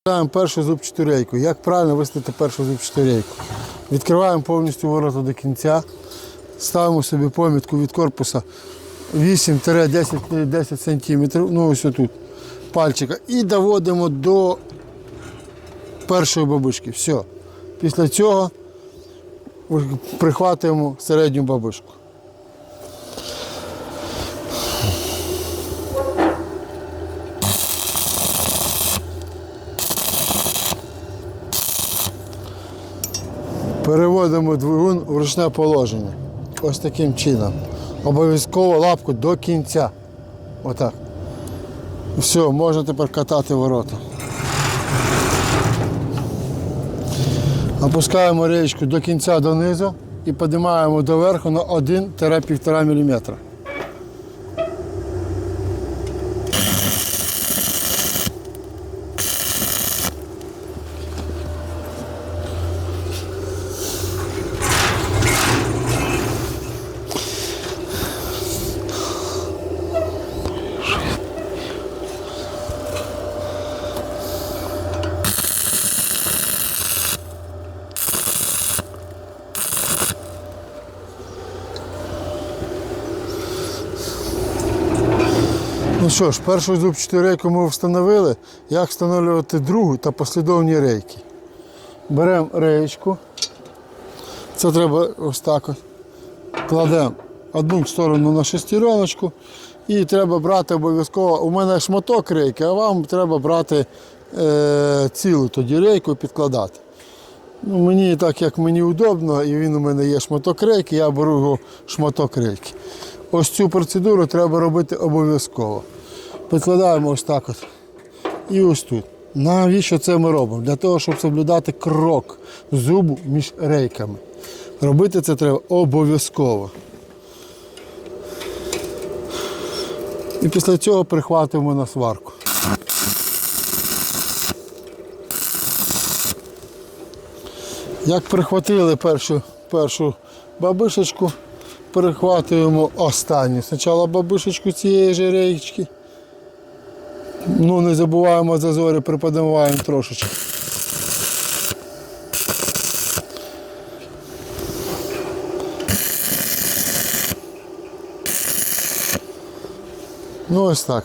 Відкриваємо першу зубчату рейку. Як правильно виставити першу зубчату рейку? Відкриваємо повністю ворота до кінця, ставимо собі помітку від корпуса 8-10 см, ну ось тут, пальчика, і доводимо до першої бабушки. Все. Після цього прихватуємо середню бабушку. Переводимо двигун в ручне положення. Ось таким чином. Обов'язково лапку до кінця. Отак. Все, можна тепер катати ворота. Опускаємо речку до кінця донизу і піднімаємо доверху на 1-1,5 мм. Ну що ж, першу зубчату рейку ми встановили. Як встановлювати другу та послідовні рейки? Беремо реєчку. Це треба ось так. Кладемо одну сторону на шестереночку і треба брати обов'язково. У мене шматок рейки, а вам треба брати е, цілу тоді рейку і підкладати. Ну, мені так як мені удобно, і він у мене є шматок рейки, я беру його шматок рейки. Ось цю процедуру треба робити обов'язково. Підкладаємо ось так от. І ось тут. Навіщо це ми робимо? Для того, щоб соблюдати крок зубу між рейками. Робити це треба обов'язково. І після цього прихватуємо на сварку. Як прихватили першу, першу бабишечку, перехватуємо останню. Спочатку бабишечку цієї ж рейчки. Ну, не забуваємо зазорі, приподнимаємо трошечки. Ну ось так.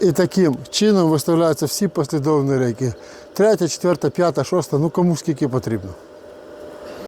І таким чином виставляються всі послідовні рейки. Третя, четверта, п'ята, шоста, ну кому скільки потрібно.